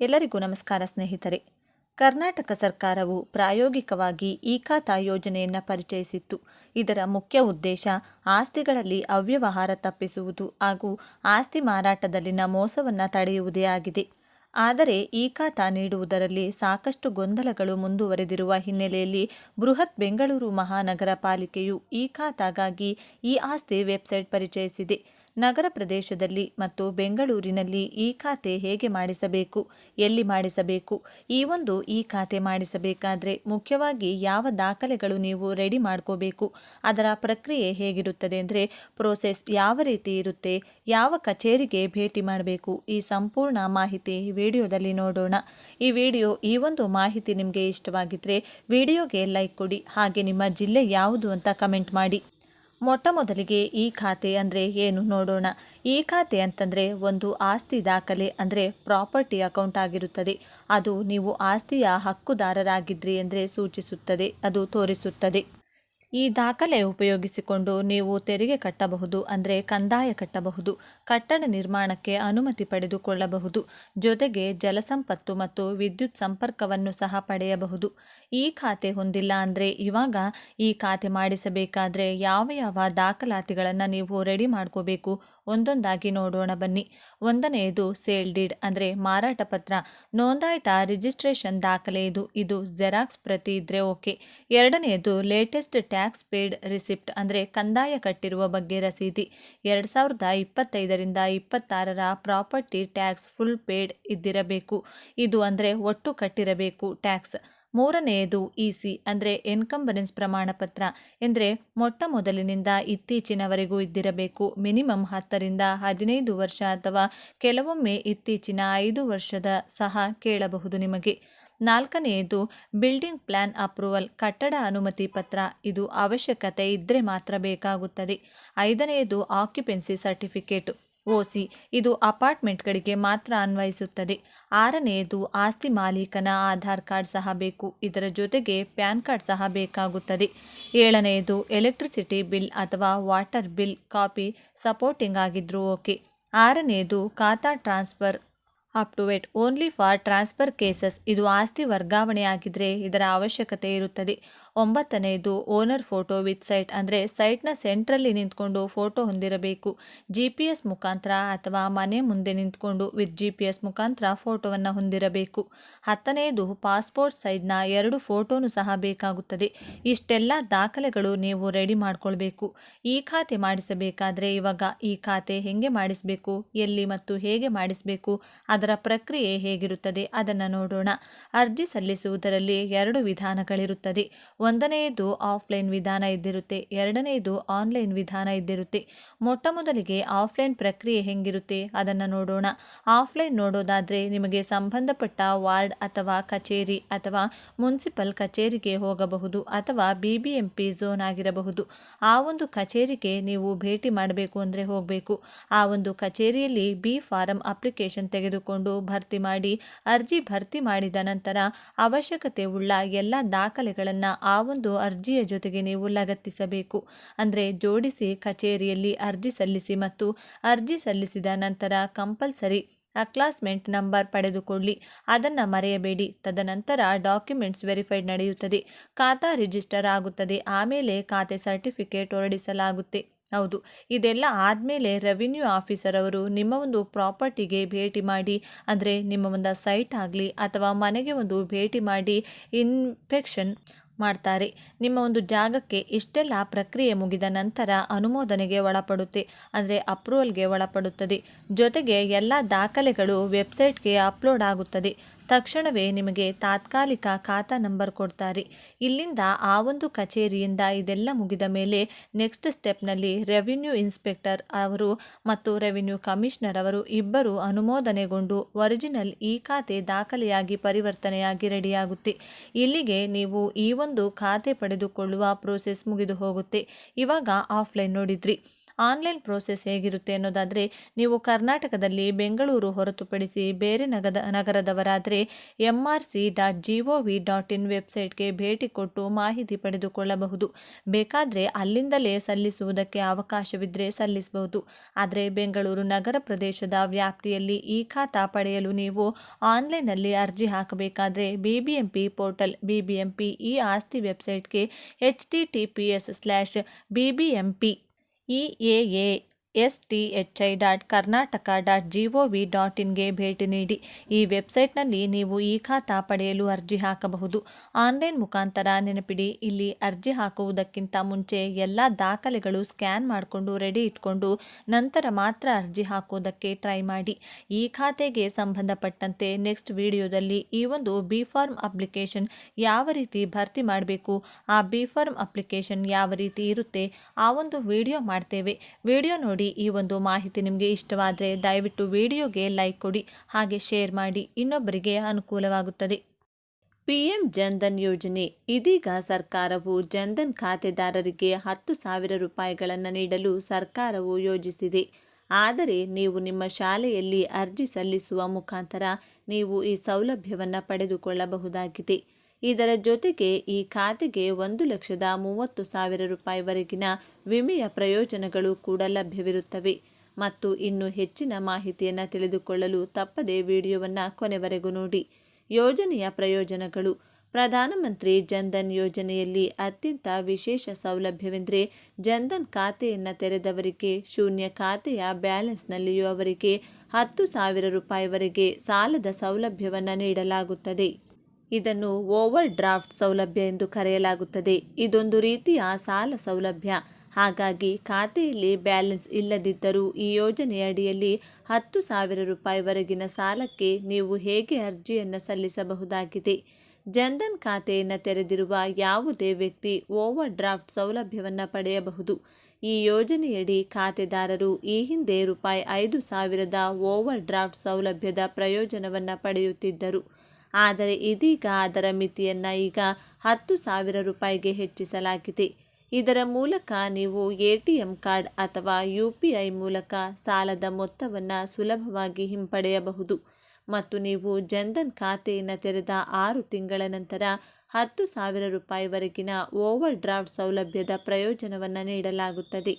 ಎಲ್ಲರಿಗೂ ನಮಸ್ಕಾರ ಸ್ನೇಹಿತರೆ. ಕರ್ನಾಟಕ ಸರ್ಕಾರವು ಪ್ರಾಯೋಗಿಕವಾಗಿ ಈ ಖಾತಾ ಯೋಜನೆಯನ್ನು ಪರಿಚಯಿಸಿತ್ತು. ಇದರ ಮುಖ್ಯ ಉದ್ದೇಶ ಆಸ್ತಿಗಳಲ್ಲಿ ಅವ್ಯವಹಾರ ತಪ್ಪಿಸುವುದು ಹಾಗೂ ಆಸ್ತಿ ಮಾರಾಟದಲ್ಲಿನ ಮೋಸವನ್ನು ತಡೆಯುವುದೇ ಆಗಿದೆ. ಆದರೆ ಈ ಖಾತಾ ನೀಡುವುದರಲ್ಲಿ ಸಾಕಷ್ಟು ಗೊಂದಲಗಳು ಮುಂದುವರೆದಿರುವ ಹಿನ್ನೆಲೆಯಲ್ಲಿ ಬೃಹತ್ ಬೆಂಗಳೂರು ಮಹಾನಗರ ಪಾಲಿಕೆಯು ಈ ಖಾತಾಗಾಗಿ ಈ ಆಸ್ತಿ ವೆಬ್ಸೈಟ್ ಪರಿಚಯಿಸಿದೆ. ನಗರ ಪ್ರದೇಶದಲ್ಲಿ ಮತ್ತು ಬೆಂಗಳೂರಿನಲ್ಲಿ ಈ ಖಾತೆ ಹೇಗೆ ಮಾಡಿಸಬೇಕು? ಎಲ್ಲಿ ಮಾಡಿಸಬೇಕು? ಈ ಒಂದು ಈ ಖಾತೆ ಮಾಡಿಸಬೇಕಾದರೆ ಮುಖ್ಯವಾಗಿ ಯಾವ ದಾಖಲೆಗಳು ನೀವು ರೆಡಿ ಮಾಡ್ಕೋಬೇಕು? ಅದರ ಪ್ರಕ್ರಿಯೆ ಹೇಗಿರುತ್ತದೆ ಅಂದರೆ ಪ್ರೋಸೆಸ್ ಯಾವ ರೀತಿ ಇರುತ್ತೆ? ಯಾವ ಕಚೇರಿಗೆ ಭೇಟಿ ಮಾಡಬೇಕು? ಈ ಸಂಪೂರ್ಣ ಮಾಹಿತಿ ವಿಡಿಯೋದಲ್ಲಿ ನೋಡೋಣ. ಈ ವಿಡಿಯೋ ಈ ಒಂದು ಮಾಹಿತಿ ನಿಮಗೆ ಇಷ್ಟವಾಗಿದ್ದರೆ ವಿಡಿಯೋಗೆ ಲೈಕ್ ಕೊಡಿ. ಹಾಗೆ ನಿಮ್ಮ ಜಿಲ್ಲೆ ಯಾವುದು ಅಂತ ಕಮೆಂಟ್ ಮಾಡಿ. ಮೊಟ್ಟ ಮೊದಲಿಗೆ ಈ ಖಾತೆ ಅಂದರೆ ಏನು ನೋಡೋಣ. ಈ ಖಾತೆ ಅಂತಂದರೆ ಒಂದು ಆಸ್ತಿ ದಾಖಲೆ ಅಂದರೆ ಪ್ರಾಪರ್ಟಿ ಅಕೌಂಟ್ ಆಗಿರುತ್ತದೆ. ಅದು ನೀವು ಆಸ್ತಿಯ ಹಕ್ಕುದಾರರಾಗಿದ್ರಿ ಅಂದರೆ ಸೂಚಿಸುತ್ತದೆ, ಅದು ತೋರಿಸುತ್ತದೆ. ಈ ದಾಖಲೆ ಉಪಯೋಗಿಸಿಕೊಂಡು ನೀವು ತೆರಿಗೆ ಕಟ್ಟಬಹುದು, ಅಂದರೆ ಕಂದಾಯ ಕಟ್ಟಬಹುದು, ಕಟ್ಟಡ ನಿರ್ಮಾಣಕ್ಕೆ ಅನುಮತಿ ಪಡೆದುಕೊಳ್ಳಬಹುದು, ಜೊತೆಗೆ ಜಲಸಂಪತ್ತು ಮತ್ತು ವಿದ್ಯುತ್ ಸಂಪರ್ಕವನ್ನು ಸಹ ಪಡೆಯಬಹುದು. ಈ ಖಾತೆ ಹೊಂದಿಲ್ಲ ಅಂದರೆ ಇವಾಗ ಈ ಖಾತೆ ಮಾಡಿಸಬೇಕಾದ್ರೆ ಯಾವ ಯಾವ ದಾಖಲಾತಿಗಳನ್ನು ನೀವು ರೆಡಿ ಮಾಡ್ಕೋಬೇಕು ಒಂದೊಂದಾಗಿ ನೋಡೋಣ ಬನ್ನಿ. ಒಂದನೆಯದು ಸೇಲ್ ಡೀಡ್ ಅಂದರೆ ಮಾರಾಟ ಪತ್ರ. ನೋಂದಾಯಿತ ರಿಜಿಸ್ಟ್ರೇಷನ್ ದಾಖಲೆ ಇದು. ಇದು ಜೆರಾಕ್ಸ್ ಪ್ರತಿ ಇದ್ರೆ ಓಕೆ ಎರಡನೆಯದು ಲೇಟೆಸ್ಟ್ ಪೇಡ್ ರಿಸಿಪ್ಟ್ ಅಂದರೆ ಕಂದಾಯ ಕಟ್ಟಿರುವ ಬಗ್ಗೆ ರಸೀದಿ. ಎರಡು ಸಾವಿರದ ಇಪ್ಪತ್ತೈದರಿಂದ ಇಪ್ಪತ್ತಾರರ ಪ್ರಾಪರ್ಟಿ ಟ್ಯಾಕ್ಸ್ ಫುಲ್ ಪೇಡ್ ಇದ್ದಿರಬೇಕು. ಇದು ಅಂದರೆ ಒಟ್ಟು ಕಟ್ಟಿರಬೇಕು ಟ್ಯಾಕ್ಸ್. ಮೂರನೆಯದು ಇ ಸಿ ಅಂದರೆ ಎನ್ಕಂಬರೆನ್ಸ್ ಪ್ರಮಾಣ ಪತ್ರ ಎಂದರೆ ಮೊಟ್ಟ ಮೊದಲಿನಿಂದ ಇತ್ತೀಚಿನವರೆಗೂ ಇದ್ದಿರಬೇಕು. ಮಿನಿಮಮ್ ಹತ್ತರಿಂದ ಹದಿನೈದು ವರ್ಷ ಅಥವಾ ಕೆಲವೊಮ್ಮೆ ಇತ್ತೀಚಿನ ಐದು ವರ್ಷದ ಸಹ ಕೇಳಬಹುದು ನಿಮಗೆ. ನಾಲ್ಕನೆಯದು ಬಿಲ್ಡಿಂಗ್ ಪ್ಲ್ಯಾನ್ ಅಪ್ರೂವಲ್ ಕಟ್ಟಡ ಅನುಮತಿ ಪತ್ರ. ಇದು ಅವಶ್ಯಕತೆ ಇದ್ದರೆ ಮಾತ್ರ ಬೇಕಾಗುತ್ತದೆ. ಐದನೆಯದು ಆಕ್ಯುಪೆನ್ಸಿ ಸರ್ಟಿಫಿಕೇಟ್ ಓಸಿ, ಇದು ಅಪಾರ್ಟ್ಮೆಂಟ್ಗಳಿಗೆ ಮಾತ್ರ ಅನ್ವಯಿಸುತ್ತದೆ. ಆರನೆಯದು, ಆಸ್ತಿ ಮಾಲೀಕನ ಆಧಾರ್ ಕಾರ್ಡ್ ಸಹ ಬೇಕು. ಇದರ ಜೊತೆಗೆ ಪ್ಯಾನ್ ಕಾರ್ಡ್ ಸಹ ಬೇಕಾಗುತ್ತದೆ. ಏಳನೆಯದು, ಎಲೆಕ್ಟ್ರಿಸಿಟಿ ಬಿಲ್ ಅಥವಾ ವಾಟರ್ ಬಿಲ್, ಕಾಪಿ ಸಪೋರ್ಟಿಂಗ್ ಆಗಿದ್ದರೂ okay. ಆರನೆಯದು, khata transfer up to wait only for transfer cases ಇದು ಆಸ್ತಿ ವರ್ಗಾವಣೆ ಆಗಿದ್ದರೆ ಇದರ ಅವಶ್ಯಕತೆ ಇರುತ್ತದೆ. ಒಂಬತ್ತನೆಯದು ಓನರ್ ಫೋಟೋ ವಿತ್ ಸೈಟ್ ಅಂದರೆ ಸೈಟ್ನ ಸೆಂಟ್ರಲ್ಲಿ ನಿಂತ್ಕೊಂಡು ಫೋಟೋ ಹೊಂದಿರಬೇಕು. ಜಿ ಪಿ ಎಸ್ ಮುಖಾಂತರ ಅಥವಾ ಮನೆ ಮುಂದೆ ನಿಂತ್ಕೊಂಡು ವಿತ್ ಜಿ ಪಿ ಎಸ್ ಮುಖಾಂತರ ಫೋಟೋವನ್ನು ಹೊಂದಿರಬೇಕು. ಹತ್ತನೆಯದು ಪಾಸ್ಪೋರ್ಟ್ ಸೈಜ್ನ ಎರಡು ಫೋಟೋನು ಸಹ ಬೇಕಾಗುತ್ತದೆ. ಇಷ್ಟೆಲ್ಲ ದಾಖಲೆಗಳು ನೀವು ರೆಡಿ ಮಾಡಿಕೊಳ್ಬೇಕು. ಈ ಖಾತೆ ಮಾಡಿಸಬೇಕಾದ್ರೆ ಇವಾಗ ಈ ಖಾತೆ ಹೇಗೆ ಮಾಡಿಸಬೇಕು, ಎಲ್ಲಿ ಮತ್ತು ಹೇಗೆ ಮಾಡಿಸಬೇಕು ಅದರ ಪ್ರಕ್ರಿಯೆ ಹೇಗಿರುತ್ತದೆ ಅದನ್ನು ನೋಡೋಣ. ಅರ್ಜಿ ಸಲ್ಲಿಸುವುದರಲ್ಲಿ ಎರಡು ವಿಧಾನಗಳಿರುತ್ತದೆ. ಒಂದನೆಯದು ಆಫ್ಲೈನ್ ವಿಧಾನ ಇದ್ದಿರುತ್ತೆ, ಎರಡನೆಯದು ಆನ್ಲೈನ್ ವಿಧಾನ ಇದ್ದಿರುತ್ತೆ. ಮೊಟ್ಟ ಮೊದಲಿಗೆ ಆಫ್ಲೈನ್ ಪ್ರಕ್ರಿಯೆ ಹೆಂಗಿರುತ್ತೆ ಅದನ್ನು ನೋಡೋಣ. ಆಫ್ಲೈನ್ ನೋಡೋದಾದರೆ ನಿಮಗೆ ಸಂಬಂಧಪಟ್ಟ ವಾರ್ಡ್ ಅಥವಾ ಕಚೇರಿ ಅಥವಾ ಮುನ್ಸಿಪಲ್ ಕಚೇರಿಗೆ ಹೋಗಬಹುದು ಅಥವಾ B B M P zone ಆಗಿರಬಹುದು. ಆ ಒಂದು ಕಚೇರಿಗೆ ನೀವು ಭೇಟಿ ಮಾಡಬೇಕು ಅಂದರೆ ಹೋಗಬೇಕು. ಆ ಒಂದು ಕಚೇರಿಯಲ್ಲಿ ಬಿ ಫಾರಂ ಅಪ್ಲಿಕೇಶನ್ ತೆಗೆದುಕೊಂಡು ಭರ್ತಿ ಮಾಡಿ, ಅರ್ಜಿ ಭರ್ತಿ ಮಾಡಿದ ನಂತರ ಅವಶ್ಯಕತೆ ಉಳ್ಳ ಎಲ್ಲ ದಾಖಲೆಗಳನ್ನು ಆ ಒಂದು ಅರ್ಜಿಯ ಜೊತೆಗೆ ನೀವು ಲಗತ್ತಿಸಬೇಕು. ಅಂದರೆ ಜೋಡಿಸಿ ಕಚೇರಿಯಲ್ಲಿ ಅರ್ಜಿ ಸಲ್ಲಿಸಿ ಮತ್ತು ಅರ್ಜಿ ಸಲ್ಲಿಸಿದ ನಂತರ ಕಂಪಲ್ಸರಿ ಅಕ್ಲಾಸ್ಮೆಂಟ್ ನಂಬರ್ ಪಡೆದುಕೊಳ್ಳಿ. ಅದನ್ನು ಮರೆಯಬೇಡಿ. ತದನಂತರ ಡಾಕ್ಯುಮೆಂಟ್ಸ್ ವೆರಿಫೈಡ್ ನಡೆಯುತ್ತದೆ. ಖಾತಾ ರಿಜಿಸ್ಟರ್ ಆಗುತ್ತದೆ. ಆಮೇಲೆ ಖಾತೆ ಸರ್ಟಿಫಿಕೇಟ್ ಹೊರಡಿಸಲಾಗುತ್ತೆ. ಹೌದು. ಇದೆಲ್ಲ ಆದಮೇಲೆ ರೆವಿನ್ಯೂ ಆಫೀಸರ್ ಅವರು ನಿಮ್ಮ ಒಂದು ಪ್ರಾಪರ್ಟಿಗೆ ಭೇಟಿ ಮಾಡಿ, ಅಂದರೆ ನಿಮ್ಮ ಒಂದು ಸೈಟ್ ಆಗಲಿ ಅಥವಾ ಮನೆಗೆ ಒಂದು ಭೇಟಿ ಮಾಡಿ ಇನ್ಫೆಕ್ಷನ್ ಮಾಡ್ತಾರೆ. ನಿಮ್ಮ ಒಂದು ಜಾಗಕ್ಕೆ ಇಷ್ಟೆಲ್ಲ ಪ್ರಕ್ರಿಯೆ ಮುಗಿದ ನಂತರ ಅನುಮೋದನೆಗೆ ಒಳಪಡುತ್ತೆ, ಅಂದರೆ ಅಪ್ರೂವಲ್ಗೆ ಒಳಪಡುತ್ತದೆ. ಜೊತೆಗೆ ಎಲ್ಲ ದಾಖಲೆಗಳು ವೆಬ್ಸೈಟ್ಗೆ ಅಪ್ಲೋಡ್ ಆಗುತ್ತದೆ. ತಕ್ಷಣವೇ ನಿಮಗೆ ತಾತ್ಕಾಲಿಕ ಖಾತಾ ನಂಬರ್ ಕೊಡ್ತಾರೆ. ಇಲ್ಲಿಂದ ಆ ಒಂದು ಕಚೇರಿಯಿಂದ ಇದೆಲ್ಲ ಮುಗಿದ ಮೇಲೆ ನೆಕ್ಸ್ಟ್ ಸ್ಟೆಪ್ನಲ್ಲಿ ರೆವಿನ್ಯೂ ಇನ್ಸ್ಪೆಕ್ಟರ್ ಅವರು ಮತ್ತು ರೆವಿನ್ಯೂ ಕಮಿಷನರ್ ಅವರು ಇಬ್ಬರು ಅನುಮೋದನೆಗೊಂಡು ಒರಿಜಿನಲ್ ಈ ಖಾತೆ ದಾಖಲೆಯಾಗಿ ಪರಿವರ್ತನೆಯಾಗಿ ರೆಡಿಯಾಗುತ್ತೆ. ಇಲ್ಲಿಗೆ ನೀವು ಈ ಒಂದು ಖಾತೆ ಪಡೆದುಕೊಳ್ಳುವ ಪ್ರೋಸೆಸ್ ಮುಗಿದು ಹೋಗುತ್ತೆ. ಇವಾಗ ಆಫ್ಲೈನ್ ನೋಡಿದ್ರಿ. ಆನ್ಲೈನ್ ಪ್ರೋಸೆಸ್ ಹೇಗಿರುತ್ತೆ ಅನ್ನೋದಾದರೆ, ನೀವು ಕರ್ನಾಟಕದಲ್ಲಿ ಬೆಂಗಳೂರು ಹೊರತುಪಡಿಸಿ ಬೇರೆ ನಗದ, ನಗರದವರಾದರೆ M R C dot G O V dot in ವೆಬ್ಸೈಟ್ಗೆ ಭೇಟಿ ಕೊಟ್ಟು ಮಾಹಿತಿ ಪಡೆದುಕೊಳ್ಳಬಹುದು. ಬೇಕಾದರೆ ಅಲ್ಲಿಂದಲೇ ಸಲ್ಲಿಸುವುದಕ್ಕೆ ಅವಕಾಶವಿದ್ದರೆ ಸಲ್ಲಿಸಬಹುದು. ಆದರೆ ಬೆಂಗಳೂರು ನಗರ ಪ್ರದೇಶದ ವ್ಯಾಪ್ತಿಯಲ್ಲಿ ಈ ಖಾತಾ ಪಡೆಯಲು ನೀವು ಆನ್ಲೈನ್ನಲ್ಲಿ ಅರ್ಜಿ ಹಾಕಬೇಕಾದರೆ B B M P portal B B M P ಈ ಆಸ್ತಿ ವೆಬ್ಸೈಟ್ಗೆ H T T P S slash B EAA S T H I dot Karnataka dot G V dot ಇನ್ಗೆ ಭೇಟಿ ನೀಡಿ. ಈ ವೆಬ್ಸೈಟ್ನಲ್ಲಿ ನೀವು ಈ ಖಾತಾ ಪಡೆಯಲು ಅರ್ಜಿ ಹಾಕಬಹುದು. ಆನ್ಲೈನ್ ಮುಖಾಂತರ ನೆನಪಿಡಿ. ಇಲ್ಲಿ ಅರ್ಜಿ ಹಾಕುವುದಕ್ಕಿಂತ ಮುಂಚೆ ಎಲ್ಲ ದಾಖಲೆಗಳು ಸ್ಕ್ಯಾನ್ ಮಾಡಿಕೊಂಡು ರೆಡಿ ಇಟ್ಕೊಂಡು ನಂತರ ಮಾತ್ರ ಅರ್ಜಿ ಹಾಕುವುದಕ್ಕೆ ಟ್ರೈ ಮಾಡಿ. ಈ ಖಾತೆಗೆ ಸಂಬಂಧಪಟ್ಟಂತೆ ನೆಕ್ಸ್ಟ್ ವಿಡಿಯೋದಲ್ಲಿ ಈ ಒಂದು ಬಿ ಫಾರ್ಮ್ ಅಪ್ಲಿಕೇಶನ್ ಯಾವ ರೀತಿ ಭರ್ತಿ ಮಾಡಬೇಕು, ಆ ಬಿ ಫಾರ್ಮ್ ಅಪ್ಲಿಕೇಶನ್ ಯಾವ ರೀತಿ ಇರುತ್ತೆ ಆ ಒಂದು ವಿಡಿಯೋ ಮಾಡ್ತೇವೆ. ವಿಡಿಯೋ ನೋಡಿ. ಈ ಒಂದು ಮಾಹಿತಿ ನಿಮಗೆ ಇಷ್ಟವಾದರೆ ದಯವಿಟ್ಟು ವಿಡಿಯೋಗೆ ಲೈಕ್ ಕೊಡಿ, ಹಾಗೆ ಶೇರ್ ಮಾಡಿ, ಇನ್ನೊಬ್ಬರಿಗೆ ಅನುಕೂಲವಾಗುತ್ತದೆ. ಪಿಎಂ ಜನ್ಧನ್ ಯೋಜನೆ, ಇದೀಗ ಸರ್ಕಾರವು ಜನ್ಧನ್ ಖಾತೆದಾರರಿಗೆ ಹತ್ತು ಸಾವಿರ ರೂಪಾಯಿಗಳನ್ನು ನೀಡಲು ಸರ್ಕಾರವು ಯೋಜಿಸಿದೆ. ಆದರೆ ನೀವು ನಿಮ್ಮ ಶಾಲೆಯಲ್ಲಿ ಅರ್ಜಿ ಸಲ್ಲಿಸುವ ಮುಖಾಂತರ ನೀವು ಈ ಸೌಲಭ್ಯವನ್ನು ಪಡೆದುಕೊಳ್ಳಬಹುದಾಗಿದೆ. ಇದರ ಜೊತೆಗೆ ಈ ಖಾತೆಗೆ ಒಂದು ಲಕ್ಷದ ಮೂವತ್ತು ಸಾವಿರ ರೂಪಾಯಿವರೆಗಿನ ವಿಮೆಯ ಪ್ರಯೋಜನಗಳು ಕೂಡ ಲಭ್ಯವಿರುತ್ತವೆ. ಮತ್ತು ಇನ್ನು ಹೆಚ್ಚಿನ ಮಾಹಿತಿಯನ್ನು ತಿಳಿದುಕೊಳ್ಳಲು ತಪ್ಪದೇ ವಿಡಿಯೋವನ್ನು ಕೊನೆವರೆಗೂ ನೋಡಿ. ಯೋಜನೆಯ ಪ್ರಯೋಜನಗಳು. ಪ್ರಧಾನಮಂತ್ರಿ ಜನ್ಧನ್ ಯೋಜನೆಯಲ್ಲಿ ಅತ್ಯಂತ ವಿಶೇಷ ಸೌಲಭ್ಯವೆಂದರೆ ಜನ್ಧನ್ ಖಾತೆಯನ್ನು ತೆರೆದವರಿಗೆ, ಶೂನ್ಯ ಖಾತೆಯ ಬ್ಯಾಲೆನ್ಸ್ನಲ್ಲಿಯೂ ಅವರಿಗೆ ಹತ್ತು ಸಾವಿರ ರೂಪಾಯಿವರೆಗೆ ಸಾಲದ ಸೌಲಭ್ಯವನ್ನು ನೀಡಲಾಗುತ್ತದೆ. ಇದನ್ನು ಓವರ್ ಡ್ರಾಫ್ಟ್ ಸೌಲಭ್ಯ ಎಂದು ಕರೆಯಲಾಗುತ್ತದೆ. ಇದೊಂದು ರೀತಿಯ ಸಾಲ ಸೌಲಭ್ಯ. ಹಾಗಾಗಿ ಖಾತೆಯಲ್ಲಿ ಬ್ಯಾಲೆನ್ಸ್ ಇಲ್ಲದಿದ್ದರೂ ಈ ಯೋಜನೆಯಡಿಯಲ್ಲಿ ಹತ್ತು ಸಾವಿರ ರೂಪಾಯಿವರೆಗಿನ ಸಾಲಕ್ಕೆ ನೀವು ಹೇಗೆ ಅರ್ಜಿಯನ್ನು ಸಲ್ಲಿಸಬಹುದಾಗಿದೆ? ಜನ್ಧನ್ ಖಾತೆಯನ್ನು ತೆರೆದಿರುವ ಯಾವುದೇ ವ್ಯಕ್ತಿ ಓವರ್ ಡ್ರಾಫ್ಟ್ ಸೌಲಭ್ಯವನ್ನು ಪಡೆಯಬಹುದು. ಈ ಯೋಜನೆಯಡಿ ಖಾತೆದಾರರು ಈ ಹಿಂದೆ ರೂಪಾಯಿ ಐದು ಸಾವಿರದ ಓವರ್ ಡ್ರಾಫ್ಟ್ ಸೌಲಭ್ಯದ ಪ್ರಯೋಜನವನ್ನು ಪಡೆಯುತ್ತಿದ್ದರು. ಆದರೆ ಇದೀಗ ಅದರ ಮಿತಿಯನ್ನು ಈಗ ಹತ್ತು ಸಾವಿರ ರೂಪಾಯಿಗೆ ಹೆಚ್ಚಿಸಲಾಗಿದೆ. ಇದರ ಮೂಲಕ ನೀವು ಎ ಟಿ ಎಂ ಕಾರ್ಡ್ ಅಥವಾ ಯು ಪಿ ಐ ಮೂಲಕ ಸಾಲದ ಮೊತ್ತವನ್ನು ಸುಲಭವಾಗಿ ಹಿಂಪಡೆಯಬಹುದು. ಮತ್ತು ನೀವು ಜನ್ಧನ್ ಖಾತೆಯನ್ನು ತೆರೆದ ಆರು ತಿಂಗಳ ನಂತರ ಹತ್ತು ಸಾವಿರ ರೂಪಾಯಿವರೆಗಿನ ಓವರ್ ಡ್ರಾಫ್ಟ್ ಸೌಲಭ್ಯದ ಪ್ರಯೋಜನವನ್ನು ನೀಡಲಾಗುತ್ತದೆ.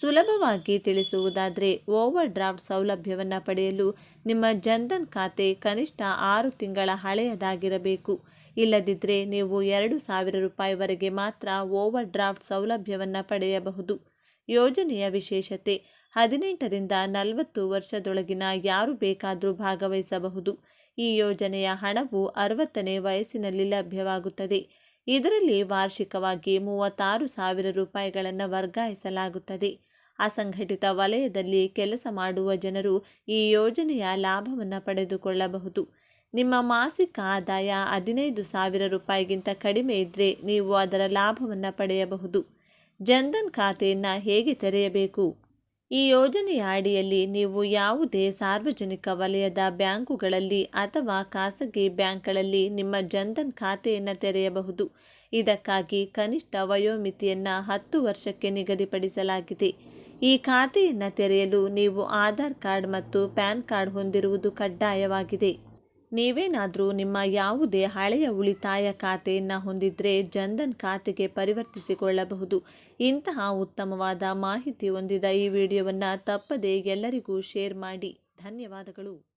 ಸುಲಭವಾಗಿ ತಿಳಿಸುವುದಾದರೆ ಓವರ್ ಡ್ರಾಫ್ಟ್ ಸೌಲಭ್ಯವನ್ನು ಪಡೆಯಲು ನಿಮ್ಮ ಜನ್ಧನ್ ಖಾತೆ ಕನಿಷ್ಠ ಆರು ತಿಂಗಳ ಹಳೆಯದಾಗಿರಬೇಕು. ಇಲ್ಲದಿದ್ದರೆ ನೀವು ಎರಡು ಸಾವಿರ ರೂಪಾಯಿವರೆಗೆ ಮಾತ್ರ ಓವರ್ ಡ್ರಾಫ್ಟ್ ಸೌಲಭ್ಯವನ್ನು ಪಡೆಯಬಹುದು. ಯೋಜನೆಯ ವಿಶೇಷತೆ ಹದಿನೆಂಟರಿಂದ ನಲವತ್ತು ವರ್ಷದೊಳಗಿನ ಯಾರು ಬೇಕಾದರೂ ಭಾಗವಹಿಸಬಹುದು. ಈ ಯೋಜನೆಯ ಹಣವು ಅರವತ್ತನೇ ವಯಸ್ಸಿನಲ್ಲಿ ಲಭ್ಯವಾಗುತ್ತದೆ. ಇದರಲ್ಲಿ ವಾರ್ಷಿಕವಾಗಿ ಮೂವತ್ತಾರು ಸಾವಿರ ರೂಪಾಯಿಗಳನ್ನು ವರ್ಗಾಯಿಸಲಾಗುತ್ತದೆ. ಅಸಂಘಟಿತ ವಲಯದಲ್ಲಿ ಕೆಲಸ ಮಾಡುವ ಜನರು ಈ ಯೋಜನೆಯ ಲಾಭವನ್ನು ಪಡೆದುಕೊಳ್ಳಬಹುದು. ನಿಮ್ಮ ಮಾಸಿಕ ಆದಾಯ ಹದಿನೈದು ಸಾವಿರ ರೂಪಾಯಿಗಿಂತ ಕಡಿಮೆ ಇದ್ದರೆ ನೀವು ಅದರ ಲಾಭವನ್ನು ಪಡೆಯಬಹುದು. ಜನ್ಧನ್ ಖಾತೆಯನ್ನು ಹೇಗೆ ತೆರೆಯಬೇಕು? ಈ ಯೋಜನೆಯ ಅಡಿಯಲ್ಲಿ ನೀವು ಯಾವುದೇ ಸಾರ್ವಜನಿಕ ವಲಯದ ಬ್ಯಾಂಕುಗಳಲ್ಲಿ ಅಥವಾ ಖಾಸಗಿ ಬ್ಯಾಂಕ್ಗಳಲ್ಲಿ ನಿಮ್ಮ ಜನ್ಧನ್ ಖಾತೆಯನ್ನು ತೆರೆಯಬಹುದು. ಇದಕ್ಕಾಗಿ ಕನಿಷ್ಠ ವಯೋಮಿತಿಯನ್ನು ಹತ್ತು ವರ್ಷಕ್ಕೆ ನಿಗದಿಪಡಿಸಲಾಗಿದೆ. ಈ ಖಾತೆಯನ್ನು ತೆರೆಯಲು ನೀವು ಆಧಾರ್ ಕಾರ್ಡ್ ಮತ್ತು ಪ್ಯಾನ್ ಕಾರ್ಡ್ ಹೊಂದಿರುವುದು ಕಡ್ಡಾಯವಾಗಿದೆ. ನೀವೇನಾದರೂ ನಿಮ್ಮ ಯಾವುದೇ ಹಳೆಯ ಉಳಿತಾಯ ಖಾತೆಯನ್ನು ಹೊಂದಿದ್ರೆ ಜನ್ಧನ್ ಖಾತೆಗೆ ಪರಿವರ್ತಿಸಿಕೊಳ್ಳಬಹುದು. ಇಂತಹ ಉತ್ತಮವಾದ ಮಾಹಿತಿ ಹೊಂದಿದ ಈ ವಿಡಿಯೋವನ್ನು ತಪ್ಪದೇ ಎಲ್ಲರಿಗೂ ಶೇರ್ ಮಾಡಿ. ಧನ್ಯವಾದಗಳು.